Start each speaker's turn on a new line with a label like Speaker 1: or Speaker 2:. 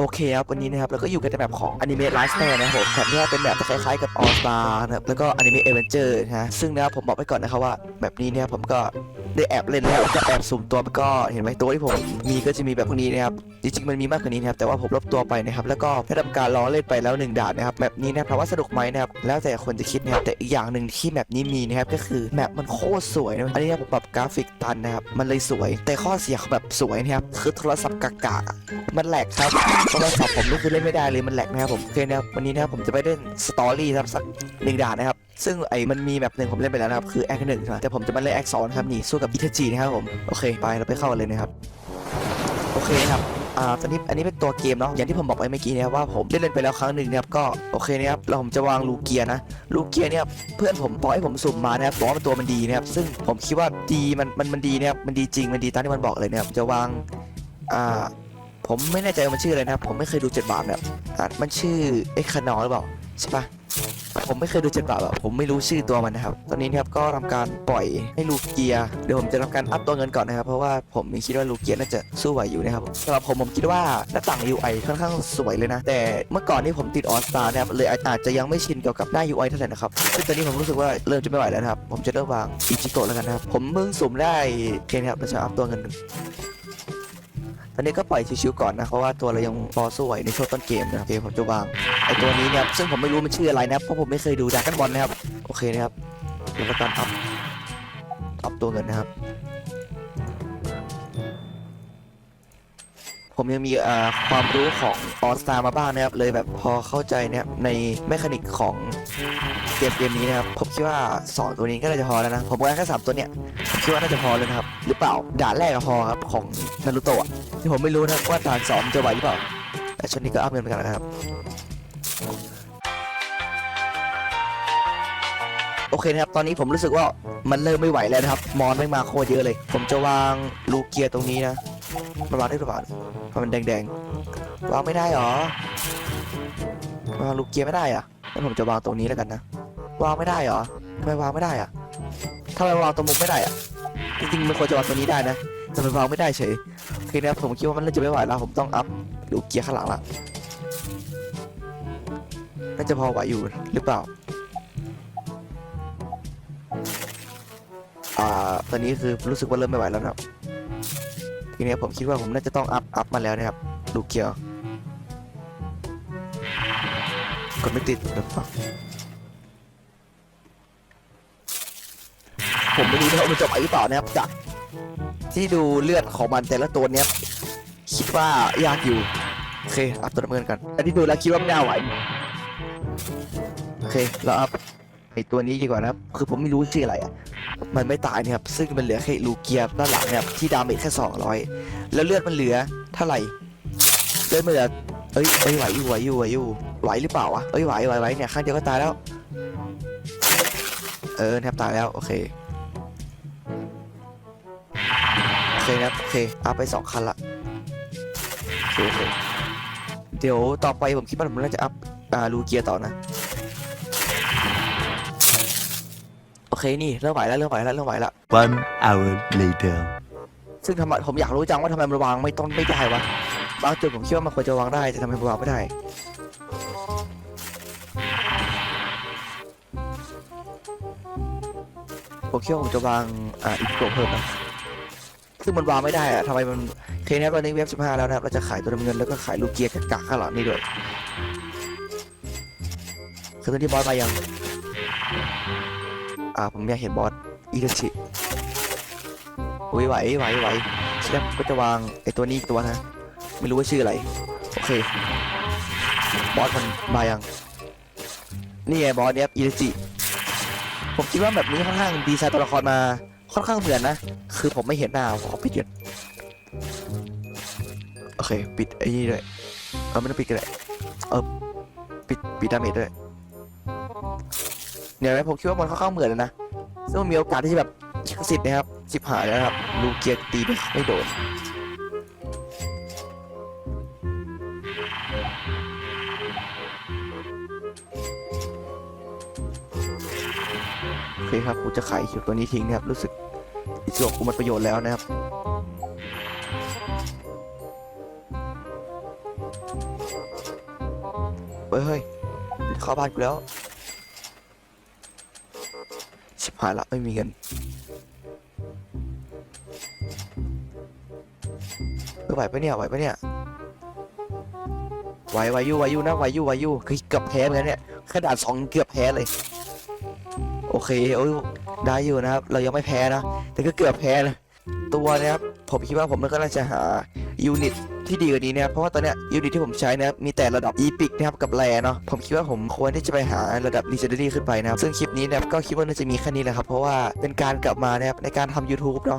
Speaker 1: โอเคครับวันนี้นะครับเราก็อยู่กันในแบบของอนิเมะไลฟ์สไตล์นะครับผมแบบนี้เป็นแบบคล้ายๆกับออสตาร์นะครับแล้วก็อนิเมะเอเวนเจอร์นะฮะซึ่งนะครับผมบอกไปก่อนนะครับว่าแบบนี้เนี่ยผมก็ ได้แอบเล่นนะครับแล้วก็แอบสุ่มตัวก็เห็นไหมตัวที่ผมมีก็จะมีแบบพวกนี้นะครับจริงๆมันมีมากกว่านี้นะครับแต่ว่าผมลบตัวไปนะครับแล้วก็ได้ทำการล้อเล่นไปแล้วหนึ่งด่านนะครับแบบนี้นะครับถามว่าสนุกไหมนะครับแล้วแต่คนจะคิดนะครับแต่อีกอย่างหนึ่งที่แบบนี้มีนะครับก็คือแมปมันโคตรสวยนะอันนี้ผมปรับกราฟิกตันนะครับมันเลยสวย แต่ข้อเสียของแบบสวยนะครับคือโทรศัพท์กากๆอะมันแหลกครับโทรศัพท์ผมนี่คือเล่นไม่ได้เลยมันแหลกนะครับผมโอเคนะครับวันนี้นะครับผมจะไปเล่นสตอรี่ครับสักหนึ่งด่านนะครับ ซึ่งไอ้มันมีแบบหนึ่งผมเล่นไปแล้วนะครับ คือแอคหนึ่งใช่ไหมแต่ผมจะมาเล่นแอคสองนะครับนี่สู้กับอิทาจินะครับผมโอเคไปเราไปเข้ากันเลยนะครับโอเคครับอ่าตอนนี้อันนี้เป็นตัวเกมเนาะอย่างที่ผมบอกไปเมื่อกี้นะครับว่าผมได้เล่นไปแล้วครั้งหนึ่งนะครับก็โอเคนะครับเราผมจะวางลูเกียนะลูเกียเนี่ยเพื่อนผมบอกให้ผมสุ่มมานะครับบอกว่ามันตัวมันดีนะครับซึ่งผมคิดว่าดีมันมันมันดีนะครับมันดีจริงมันดีตามที่มันบอกเลยนะครับจะวางอ่าผมไม่แน่ใจว่ามันชื่ออะไรนะครับผมไม่เคยดูเจ็ดบาทแบบอะมันชื่อเอ็กคานอหรือเปล่าใช่ปะ ผมไม่เคยดูเจ็ดบาทแบบผมไม่รู้ชื่อตัวมันนะครับ ตอนนี้นะครับก็ทำการปล่อยให้ลูเกียเดี๋ยวผมจะทำการอัพตัวเงินก่อนนะครับ เพราะว่าผมคิดว่าลูเกียน่าจะสู้ไหวอยู่นะครับสำหรับผมผมคิดว่าหน้าต่าง UI ค่อนข้างสวยเลยนะ แต่เมื่อก่อนที่ผมติดออสตานะครับเลยอาจจะยังไม่ชินเกี่ยวกับหน้า UI เท่าไหร่นะครับซึ่งตอนนี้ผมรู้สึกว่าเริ่มจะไม่ไหวแล้วนะครับผมจะเริ่มวางอิจิโกะแล้วกันนะครับผมเพิ่งสุ่มได้เคนครับเราจะอัพตัวเงิน อนนี้ก็ปล่อยชิวๆก่อนนะเพราะว่าตัวเรายังพอสู้ไหวในช่วงต้นเกมนะครับโอเคผมจะวางไอตัวนี้เนี่ยซึ่งผมไม่รู้มันชื่ออะไรนะครับเพราะผมไม่เคยดูดรากันบอลนะครับโอเคนะครับเดี๋ยวการอัพอัพตัวเงินนะครับ ผมยังมีเอ่อความรู้ของออสตามาบ้างนะครับเลยแบบพอเข้าใจนะครับในแมคานิกของ เกมเกมนี้นะครับผมคิดว่า 2 ตัวนี้ก็น่าจะพอแล้วนะผมว่าแค่3ตัวเนี้ยคิดว่าน่าจะพอเลยนะครับหรือเปล่าด่านแรกก็พอครับของนารูโตะที่ผมไม่รู้นะว่าด่านสองจะไหวหรือเปล่าแต่ช่วงนี้ก็อัพเงินไปกันนะครับโอเคนะครับ ตอนนี้ผมรู้สึกว่ามันเริ่มไม่ไหวแล้วนะครับ มอนไม่มาโคตรเยอะเลย ผมจะวางลูเกียร์ตรงนี้นะมันวางได้หรือเปล่าเพราะมันแดงๆ วางไม่ได้หรอ วางลูกเกียร์ไม่ได้อะงั้นผมจะวางตรงนี้แล้วกันนะ วางไม่ได้เหรอทำไมวางไม่ได้อะทำไมวางตรงมุมไม่ได้อะจริงๆมันควรจะวางตรงนี้ได้นะแต่มันวางไม่ได้เฉยโอเนะผมคิดว่ามันเริ่มจะไม่ไหวแล้วผมต้องอัพลูกเกียร์ข้างหลังละน่าจะพอไหวอยู่หรือเปล่าอ่าตอนนี้คือรู้สึกว่าเริ่มไม่ไหวแล้วนะครับทีนี้ผมคิดว่าผมน่าจะต้องอัพอัพมาแล้วนะครับลูเกียร์กดไม่ติดเดี๋ยวฟัง ผมไม่รู้นะว่ามันจะไหวหรือเปล่านะครับจากที่ดูเลือดของมันแต่ละตัวเนี้ยคิดว่ายากอยู่โอเคอัพตัวน้ำเงินกันอันที่ดูแล้วคิดว่าไม่น่าไหวโอเคเราอัพไอตัวนี้ดีกว่านะครับ คือผมไม่รู้ชื่ออะไรอะ มันไม่ตายนะครับ ซึ่งมันเหลือแค่ลูเกียร์ด้านหลังนะครับที่ดาเมจแค่200แล้วเลือดมันเหลือเท่าไหร่เลือดมันเหลือเอ้ยเอ้ยไหวอยู่ไหวอยู่ไหวอยู่ไหวหรือเปล่าวะเอ้ยไหวไหวไหวเนี่ยข้างเดียวก็ตายแล้ว เออแทบตายแล้วโอเค เคนะครับโอเคอัพไปสองคันละโอเคโอเคเดี๋ยวต่อไปผมคิดว่าผมน่าจะอัพอ่าลูเกียร์ต่อนะ โอเคนี่เริ่มไหวแล้วเริ่มไหวแล้วเริ่มไหวแล้ว
Speaker 2: One hour later.
Speaker 1: ซึ่งทำไมผมอยากรู้จังว่าทำไมมันวางไม่ต้นไม่ได้วะบางจุดผมคิดว่ามันควรจะวางได้แต่ทำไมมันวางไม่ได้ผมคิดว่าผมจะวางอ่าอีกตัวเพิ่มนะ ซึ่งมันวางไม่ได้อะทำไมมันเคนะครับตอนนี้เว็บ15แล้วนะครับเราจะขายตัวน้ำเงินแล้วก็ขายลูกเกียร์กักากข้างหลังนี่ด้วยคือตอนที่บอสมายัง อ่าผมอยากเห็นบอสอีกชิอุ้ยไหวไหวไหวเชี่ยก็จะวางไอตัวนี้อีกตัวนะ ไม่รู้ว่าชื่ออะไร โอเค บอสมันมายัง นี่ไงบอสเนี้ยอีจิผมคิดว่าแบบนี้ค่อนข้างดีไซน์ตัวละครมา ค่อนข้างเหมือนนะ คือผมไม่เห็นหน้าขอปิดก่อนโอเค ปิดไอ้นี่ด้วย เออไม่ต้องปิดก็ได้เออปิดปิดดาเมจด้วย เนี่ยไหมผมคิดว่ามันค่อนข้างเหมือนเลยนะ ซึ่งมันมีโอกาสที่จะแบบสิทธิ์นะครับสิบหายแล้วนะครับ ลูเกียร์ตีไม่ไม่โดนโอเคครับกูจะขายคิวตัวนี้ทิ้งนะครับ รู้สึก อิสโกกูหมันประโยชน์แล้วนะครับเฮ้ยเข้าบ้านกูแล้ว ชิบหายละไม่มีเงินเออไหวปะเนี่ยไหวปะเนี่ยไหวไหวอยู่ไหวอยู่นะไหวอยู่ไหวอยู่คือเกือบแพ้เหมือนกันเนี่ยขนาดสองเกือบแพ้เลย โอเคโอ้ยได้อยู่นะครับ เรายังไม่แพ้นะ แต่ก็เกือบแพ้นะตัวนะครับผมคิดว่าผมก็น่าจะหายูนิตที่ดีกว่านี้นะครับเพราะว่าตอนเนี้ยยูนิตที่ผมใช้นะครับมีแต่ระดับอีพิกนะครับกับแรเนาะผมคิดว่าผมควรที่จะไปหาระดับดีเจนดี่ขึ้นไปนะครับซึ่งคลิปนี้นะครับก็คิดว่าน่าจะมีแค่นี้แหละครับเพราะว่าเป็นการกลับมานะครับในการทำ YouTube เนาะ